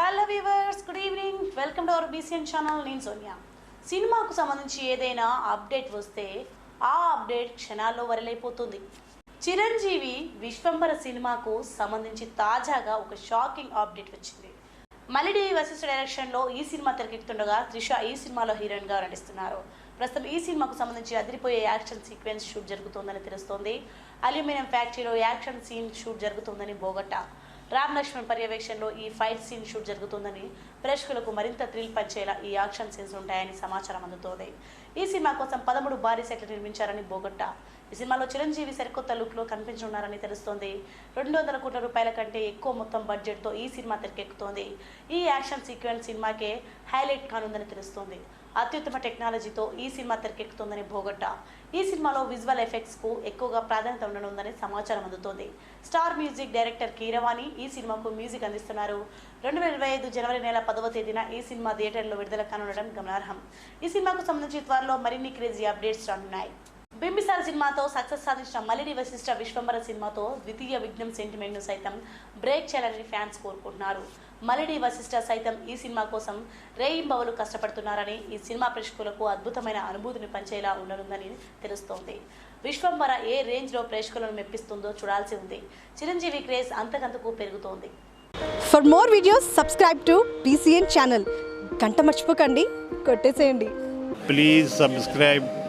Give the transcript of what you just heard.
Welcome to our BCN channel నేను సోనియా. సినిమాకు సంబంధించి ఏదైనా అప్డేట్ వస్తే ఆ అప్డేట్ క్షణాల్లో వరలైపోతుంది. చిరంజీవి విశ్వంబర సినిమాకు సంబంధించి తాజాగా ఒక షాకింగ్ అప్డేట్ వచ్చింది. మలిడి వర్సెస్ డైరెక్షన్లో ఈ సినిమా తెరకెక్కుతుండగా త్రిష ఈ సినిమాలో హీరోయిన్గా నటిస్తున్నారు. ప్రస్తుతం ఈ సినిమాకు సంబంధించి అదిరిపోయే యాక్షన్ సీక్వెన్స్ షూట్ జరుగుతోందని తెలుస్తోంది. అల్యూమినియం ఫ్యాక్టరీలో యాక్షన్ సీన్ షూట్ జరుగుతుందని బోగట్టా. రామ్ లక్ష్మణ్ పర్యవేక్షణలో ఈ ఫైట్ సీన్ షూట్ జరుగుతుందని ప్రేక్షకులకు మరింత థ్రిల్ పంచేలా ఈ యాక్షన్ సీన్స్ ఉంటాయని సమాచారం అందుతోంది. ఈ సినిమా కోసం పదమూడు భారీ సెట్లు నిర్మించారని బోగట్టా. ఈ సినిమాలో చిరంజీవి సరికొత్త లుక్లో కనిపించనున్నారని తెలుస్తోంది. రెండు వందల కోట్ల రూపాయల కంటే ఎక్కువ మొత్తం బడ్జెట్తో ఈ సినిమా తెరకెక్కుతోంది. ఈ యాక్షన్ సీక్వెన్స్ సినిమాకే హైలైట్ కానుందని తెలుస్తోంది. అత్యుత్తమ టెక్నాలజీతో ఈ సినిమా తెరకెక్కుతుందని భోగట్టా ఈ సినిమాలో విజువల్ ఎఫెక్ట్స్కు ఎక్కువగా ప్రాధాన్యత ఉండనుందని సమాచారం అందుతోంది. స్టార్ మ్యూజిక్ డైరెక్టర్ కీరవాణి ఈ సినిమాకు మ్యూజిక్ అందిస్తున్నారు. రెండు వేల ఇరవై ఐదు జనవరి నెల పదవ తేదీన ఈ సినిమా థియేటర్లో విడుదల కానుండడం గమనార్హం. ఈ సినిమాకు సంబంధించి త్వరలో మరిన్ని క్రేజీ అప్డేట్స్ రానున్నాయి. బింబిసార్ సినిమాతో సక్సెస్ సాధించిన మలిడి వశిష్ట విశ్వంబర సినిమాతో ద్వితీయ విఘ్నం సెంటిమెంట్ను సైతం బ్రేక్ చేయాలని ఫ్యాన్స్ కోరుకుంటున్నారు. మలిడి వశిష్ఠ సైతం ఈ సినిమా కోసం రేయింబవలు కష్టపడుతున్నారని ఈ సినిమా ప్రేక్షకులకు అద్భుతమైన అనుభూతిని పంచేలా ఉండనుందని తెలుస్తోంది. విశ్వంబర ఏ రేంజ్లో ప్రేక్షకులను మెప్పిస్తుందో చూడాల్సి ఉంది. చిరంజీవి క్రేజ్ అంతకంతకు పెరుగుతోంది. For more videos subscribe to BCN channel గంట మర్చిపోకండి. కొట్టేసేయండి. Please subscribe